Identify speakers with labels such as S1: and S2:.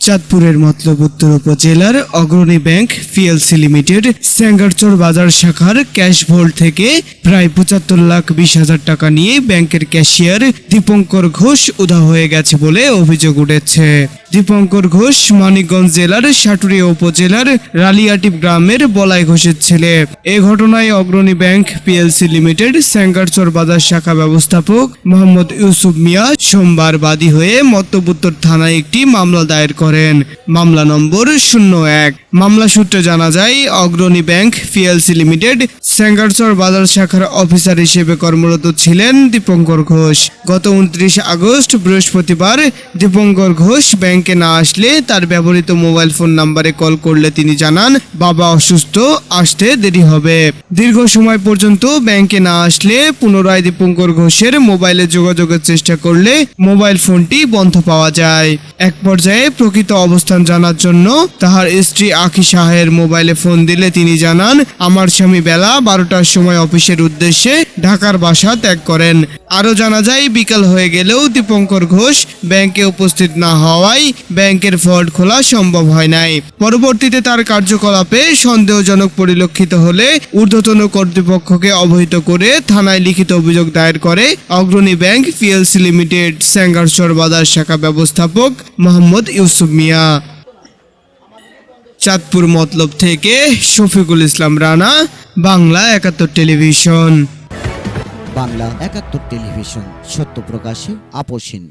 S1: চাঁদপুরের মতলব উত্তর উপজেলার Agrani bank PLC limited, Sangarchar Bazar শাখার ক্যাশ ভোল্ট থেকে প্রায় পঁচাত্তর লাখ বিশ হাজার টাকা নিয়ে ব্যাংকের ক্যাশিয়ার দীপঙ্কর ঘোষ উধা হয়ে গেছে বলে অভিযোগ উঠেছে। দীপঙ্কর ঘোষ মানিকগঞ্জ জেলার সাটুরিয়া উপজেলার রালিয়াটিপ গ্রামের বলাই ঘোষের ছেলে। এ ঘটনায় Agrani bank PLC limited, Sangarchar Bazar শাখা ব্যবস্থাপক মোহাম্মদ ইউসুফ মিয়া সোমবার বাদী হয়ে মত্তবুত্তর থানায় একটি মামলা দায়ের করেন। মামলা নম্বর শূন্য এক। মামলা সূত্রে জানা যায়, Agrani bank PLC limited Sangarchar Bazar শাখার অফিসার হিসেবে কর্মরত ছিলেন দীপঙ্কর ঘোষ। গত উনত্রিশ আগস্ট, বৃহস্পতিবার দীপঙ্কর ঘোষ ব্যাংকে না আসলে তার ব্যবহৃত মোবাইল ফোন নাম্বারে কল করলে তিনি জানান, বাবা অসুস্থ, আসতে দেরি হবে। দীর্ঘ সময় পর্যন্ত ব্যাংকে না আসলে পুনরায় দীপঙ্কর ঘোষের মোবাইলে যোগাযোগের চেষ্টা করলে মোবাইল ফোনটি বন্ধ পাওয়া যায়। এক পর্যায়ে প্রকৃত অবস্থান জানার জন্য তাহার স্ত্রী আখি শাহের মোবাইলে ফোন দিলে তিনি জানান, আমার স্বামী বেলা বারোটার সময় অফিসের উদ্দেশ্যে ঢাকার বাসা ত্যাগ করেন। আরও জানা যায়, বিকাল হয়ে গেলেও দীপঙ্কর ঘোষ ব্যাংকে উপস্থিত না হওয়ায় ব্যাংকের ফল্ট খোলা সম্ভব হয় নাই। পরবর্তীতে তার কার্যকলাপে সন্দেহজনক পরিলক্ষিত হলে ঊর্ধ্বতন কর্তৃপক্ষকে অবহিত করে থানায় লিখিত অভিযোগ দায়ের করে Agrani bank PLC limited, Sangarchar Bazar শাখা ব্যবস্থাপক মোহাম্মদ ইউসুফ মিয়া। চাঁদপুর মতলব থেকে শফিকুল ইসলাম রানা, বাংলা একাত্তর টেলিভিশন।
S2: বাংলা একাত্তর টেলিভিশন, সত্য প্রকাশে আপোষহীন